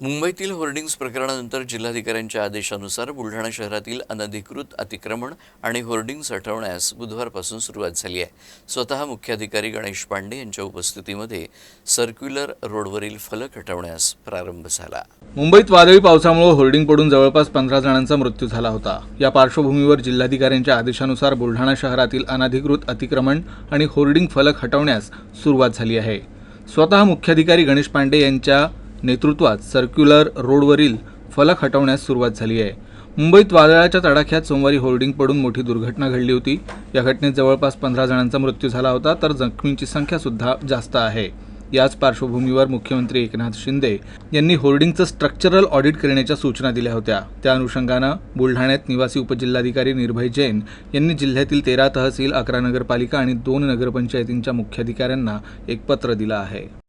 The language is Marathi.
मुंबईतील होर्डिंग्ज प्रकरणानंतर जिल्हाधिकाऱ्यांच्या आदेशानुसार बुलढाणा शहरातील अनधिकृत अतिक्रमण आणि होर्डिंग्ज हटवण्यास बुधवारपासून सुरुवात झाली आहे. स्वतः मुख्याधिकारी गणेश पांडे यांच्या उपस्थितीमध्ये सर्क्युलर रोडवरील फलक हटवण्यास प्रारंभ झाला. मुंबईत वादळी पावसामुळे होर्डिंग पडून जवळपास पंधरा जणांचा मृत्यू झाला होता. या पार्श्वभूमीवर जिल्हाधिकाऱ्यांच्या आदेशानुसार बुलढाणा शहरातील अनधिकृत अतिक्रमण आणि होर्डिंग फलक हटवण्यास सुरुवात झाली आहे. स्वतः मुख्याधिकारी गणेश पांडे यांच्या नेतृत्वात सर्क्युलर रोडवरील फलक हटवण्यास सुरुवात झाली आहे. मुंबईत वादळाच्या तडाख्यात सोमवारी होर्डिंग पडून मोठी दुर्घटना घडली होती. या घटनेत जवळपास पंधरा जणांचा मृत्यू झाला होता तर जखमींची संख्या सुद्धा जास्त आहे. याच पार्श्वभूमीवर मुख्यमंत्री एकनाथ शिंदे यांनी होर्डिंगचं स्ट्रक्चरल ऑडिट करण्याच्या सूचना दिल्या होत्या. त्या अनुषंगानं बुलढाण्यात निवासी उपजिल्हाधिकारी निर्भय जैन यांनी जिल्ह्यातील तेरा तहसील अकरा नगरपालिका आणि दोन नगरपंचायतींच्या मुख्याधिकाऱ्यांना एक पत्र दिलं आहे.